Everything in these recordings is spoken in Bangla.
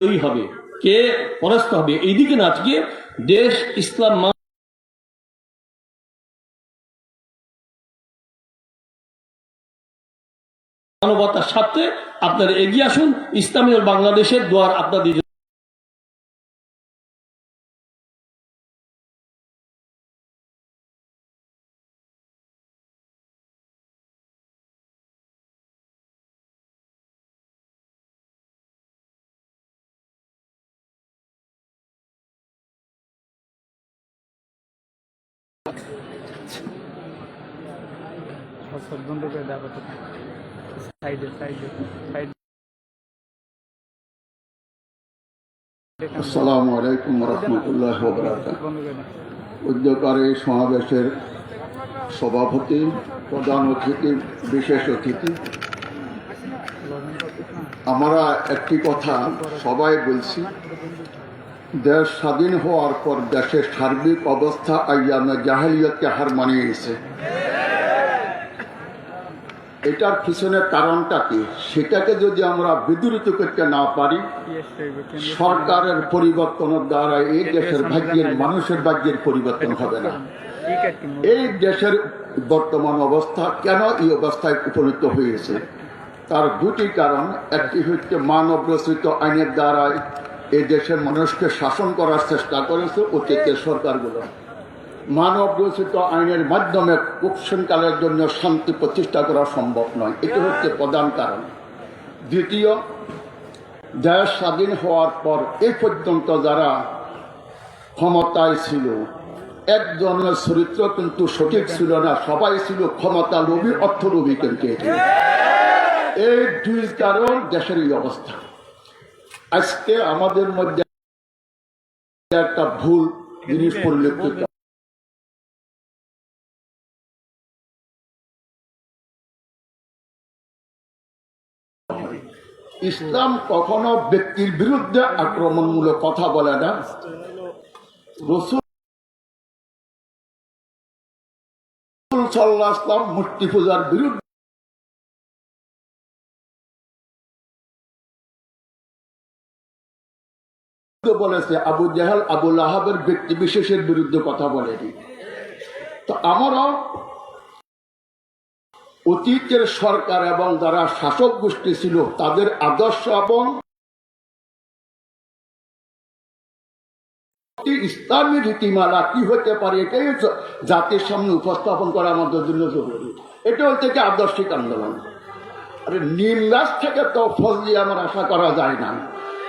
জয়ী হবে। কে? পরাস্ত হবে। এইদিকে না, আজকে দেশ ইসলাম মানবতার সাথে আপনারা এগিয়ে আসুন। ইসলামী বাংলাদেশের দোয়ার আপনাদের সব বন্ধ করে দেওয়া কথা সাইডে সাইডে সাইড আসসালামু আলাইকুম রহমতুল্লাহ উদ্যোগকারী সমাবেশের সভাপতি প্রধান অতিথি বিশেষ অতিথি। আমরা একটি কথা সবাই বলছি দেশ স্বাধীন হওয়ার পর দেশের সার্বিক অবস্থা আইয়ামে জাহেলিয়তকে হার মানিয়ে গেছে এটার পিছনের কারণটা কি? সেটাকে যদি আমরা বিদূরিত করতে না পারি সরকারের পরিবর্তনের দ্বারা এই দেশের ভাগ্যের মানুষের ভাগ্যের পরিবর্তন হবে না। এই দেশের বর্তমান অবস্থা কেন এই অবস্থায় উপনীত হয়েছে? তার দুটি কারণ। একটি হচ্ছে মানব রচিত আইনের দ্বারা এই দেশের মানুষকে শাসন করার চেষ্টা করেছে অতীতের সরকারগুলো। মানব রচিত আইনের মাধ্যমে কুৎসনকালের জন্য শান্তি প্রতিষ্ঠা করা সম্ভব নয়। এটি হচ্ছে প্রধান কারণ। দ্বিতীয়, দেশ স্বাধীন হওয়ার পর এই পর্যন্ত যারা ক্ষমতায় ছিল, একজনের চরিত্র কিন্তু সঠিক ছিল না, সবাই ছিল ক্ষমতা লোভী অর্থ লোভী কিন্তু এই দুই কারণ দেশের এই অবস্থা। আজকে আমাদের মধ্যে একটা ভুল জিনিস পরিলক্ষিত ইসলাম কখনো ব্যক্তির বিরুদ্ধে আক্রমণমূলক কথা বলে না। রসুল মূর্তি পূজার বিরুদ্ধে বলেছে, আবু জাহাল আবুল আহাবের ব্যক্তি বিশেষের বিরুদ্ধে কথা বলেনি। তো আমারও অতীতের সরকার এবং যারা শাসক গোষ্ঠী ছিল, তাদের আদর্শ এবং ইসলামী রীতিমালা কি হতে পারে, এটাই জাতির সামনে উপস্থাপন করা আমাদের জন্য জরুরি। এটা হচ্ছে কি আদর্শিক আন্দোলন। আরে নিম থেকে তো ফল দিয়ে আমার আশা করা যায় না।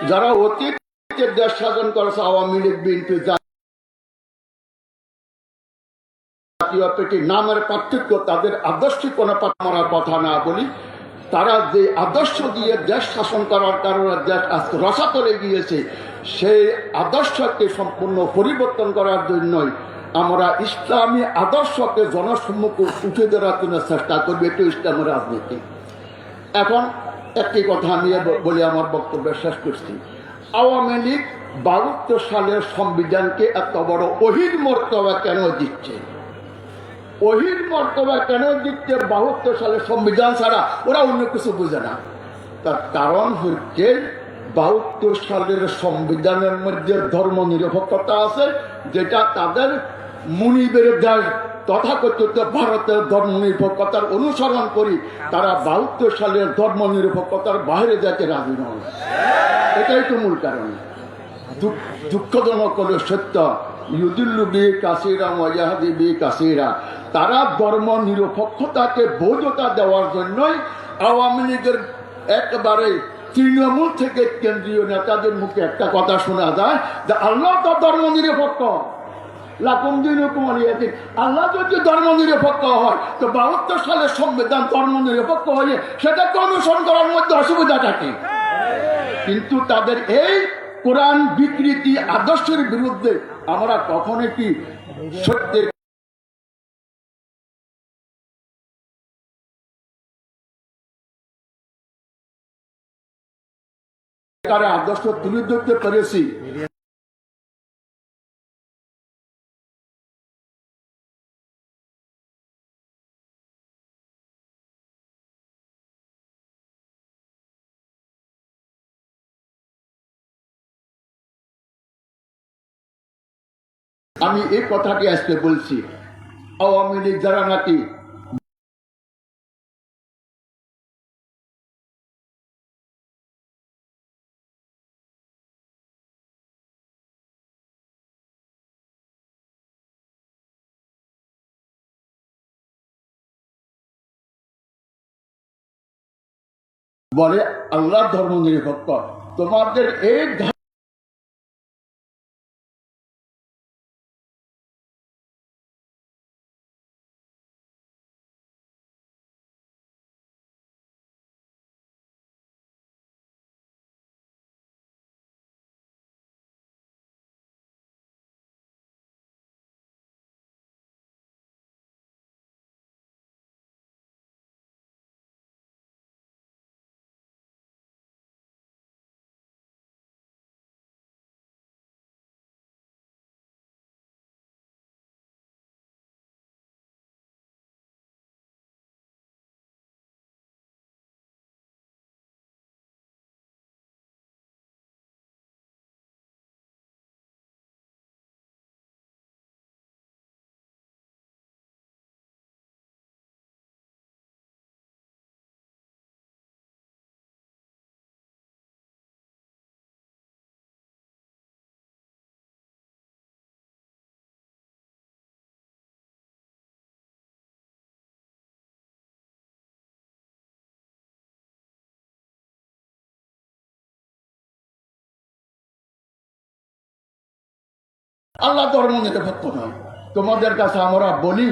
যারা অতীতে দেশ শাসন করেছে, আওয়ামী লীগ, বিএনপি নামের পার্থক্য তাদের আদর্শিক কোনো কথা না বলি, তারা যে আদর্শ দিয়ে দেশ শাসন করার কারণে দেশ আজকে গিয়েছে, সেই আদর্শকে সম্পূর্ণ পরিবর্তন করার জন্যই আমরা ইসলামী আদর্শকে জনসম্মুখে উঠে ধরার জন্য চেষ্টা করবি একটু ইসলামের রাজনীতি। এখন একটি কথা আমি বলে আমার বক্তব্য শেষ করছি। আওয়ামী লীগ বাহাত্তর সালের সংবিধানকে এত বড় অহির মর্তবা কেন দিচ্ছে? অহির মর্তবা কেন দিচ্ছে বাহাত্তর সালের সংবিধান ছাড়া ওরা অন্য কিছু বোঝে না? তার কারণ হচ্ছে বাহাত্তর সালের সংবিধানের মধ্যে ধর্ম নিরপেক্ষতা আছে, যেটা তাদের মুনিবের দেশ তথাকথিত ভারতের ধর্ম নিরপেক্ষতার অনুসরণ করি তারা বাহাত্তর সালের ধর্ম নিরপেক্ষতার বাইরে যেতে রাজি নয়। এটাই তো মূল কারণ। দুঃখ- দুঃখজনক হলো সত্য। ইউদুল্লু বি কাসিরা মজাহাদি তারা ধর্ম নিরপেক্ষতাকে বৈধতা দেওয়ার জন্যই আওয়ামী লীগের একবারে তৃণমূল থেকে কেন্দ্রীয় নেতাদের মুখে একটা কথা শোনা যায় যে আল্লাহ তো ধর্ম নিরপেক্ষ। লাকুম দিন আল্লাহ যদি ধর্ম নিরপেক্ষ হয়, তো বাহাত্তর সালের সংবিধান ধর্ম নিরপেক্ষ হয়ে সেটাকে অনুসরণ করার মধ্যে অসুবিধাটা কি? কিন্তু তাদের এই কোরআন বিকৃতি আদর্শের বিরুদ্ধে আমরা কখনো কি সত্যের আদর্শ তুলে ধরতে পেরেছি? আমি এই কথাটি আজকে বলছি। আওয়ামী লীগ যারা নাকি বলে আল্লাহ ধর্ম নিরপেক্ষ। তোমাদের এই আল্লাহ ধর্ম নিরপেক্ষ নয় তোমাদের কাছে আমরা বলি